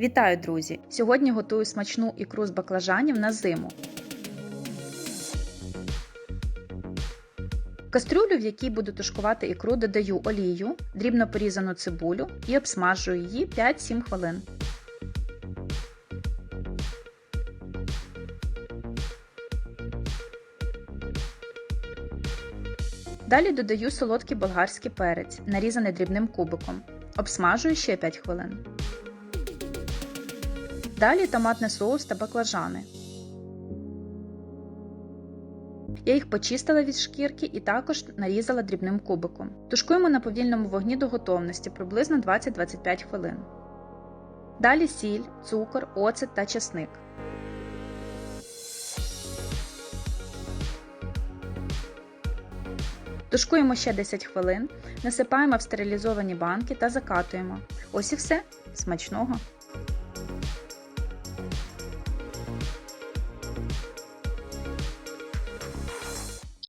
Вітаю, друзі! Сьогодні готую смачну ікру з баклажанів на зиму. Кастрюлю, в якій буду тушкувати ікру, додаю олію, дрібно порізану цибулю і обсмажую її 5-7 хвилин. Далі додаю солодкий болгарський перець, нарізаний дрібним кубиком. Обсмажую ще 5 хвилин. Далі томатний соус та баклажани. Я їх почистила від шкірки і також нарізала дрібним кубиком. Тушкуємо на повільному вогні до готовності приблизно 20-25 хвилин. Далі сіль, цукор, оцет та чесник. Тушкуємо ще 10 хвилин, насипаємо в стерилізовані банки та закатуємо. Ось і все. Смачного!